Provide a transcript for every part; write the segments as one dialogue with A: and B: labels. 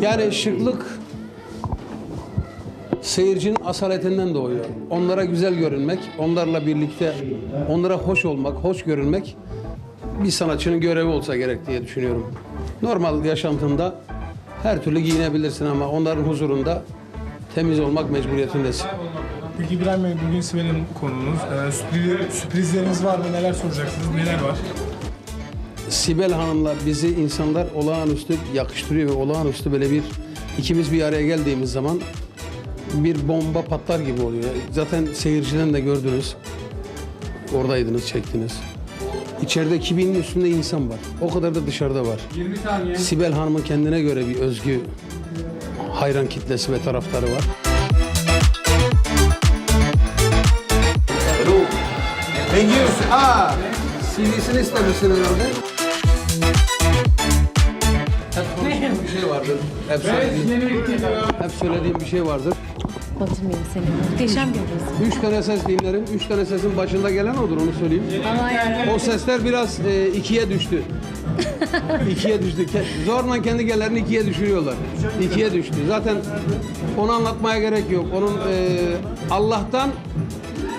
A: Yani şıklık seyircinin asaletinden doğuyor. Onlara güzel görünmek, onlarla birlikte onlara hoş olmak, hoş görünmek bir sanatçının görevi olsa gerek diye düşünüyorum. Normal yaşantında her türlü giyinebilirsin ama onların huzurunda temiz olmak mecburiyetindesin.
B: Peki İbrahim Bey bugün Sibel Hanım konuğunuz. Ee, sürpriz, sürprizleriniz var mı? Neler soracaksınız? Neler var?
A: Sibel Hanım'la bizi insanlar olağanüstü yakıştırıyor ve olağanüstü böyle bir ikimiz bir araya geldiğimiz zaman bir bomba patlar gibi oluyor. Zaten seyirciden de gördünüz. Oradaydınız, çektiniz. İçeride 2000'in üstünde insan var. O kadar da dışarıda var.
B: 20 saniye.
A: Sibel Hanım'ın kendine göre bir özgü hayran kitlesi ve taraftarı var.
B: Thank you.
A: Aa, CD'sini istemişsin herhalde. Hep konuştuğum bir şey vardır. Hep söylediğim, hep söylediğim bir şey vardır.
C: Batırmayayım seni. Muhteşem bir resim.
A: Üç tane ses dinlerim. Üç tane sesin başında gelen odur onu söyleyeyim.
C: Ama yani
A: O sesler biraz e, ikiye düştü. ikiye düştü. Zorla kendi gellerini ikiye düşürüyorlar. İkiye düştü. Zaten onu anlatmaya gerek yok. Onun e, Allah'tan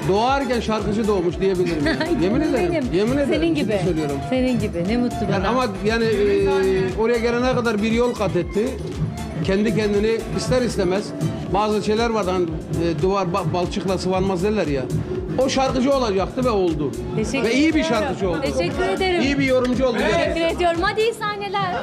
A: doğarken şarkıcı doğmuş diyebilirim. yani. Yemin ederim.
C: Benim.
A: Yemin ederim.
C: Senin gibi.
A: söylüyorum.
C: Senin gibi. Ne mutlu bana.
A: Yani ama yani e, oraya gelene kadar bir yol kat etti. Kendi kendini ister istemez bazı şeyler vardı hani e, duvar ba- balçıkla sıvanmaz derler ya. O şarkıcı olacaktı ve oldu.
C: Teşekkür
A: ve iyi bir
C: ederim.
A: şarkıcı oldu.
C: Teşekkür ederim.
A: İyi bir yorumcu oldu.
C: Teşekkür ediyorum. Hadi iyi sahneler.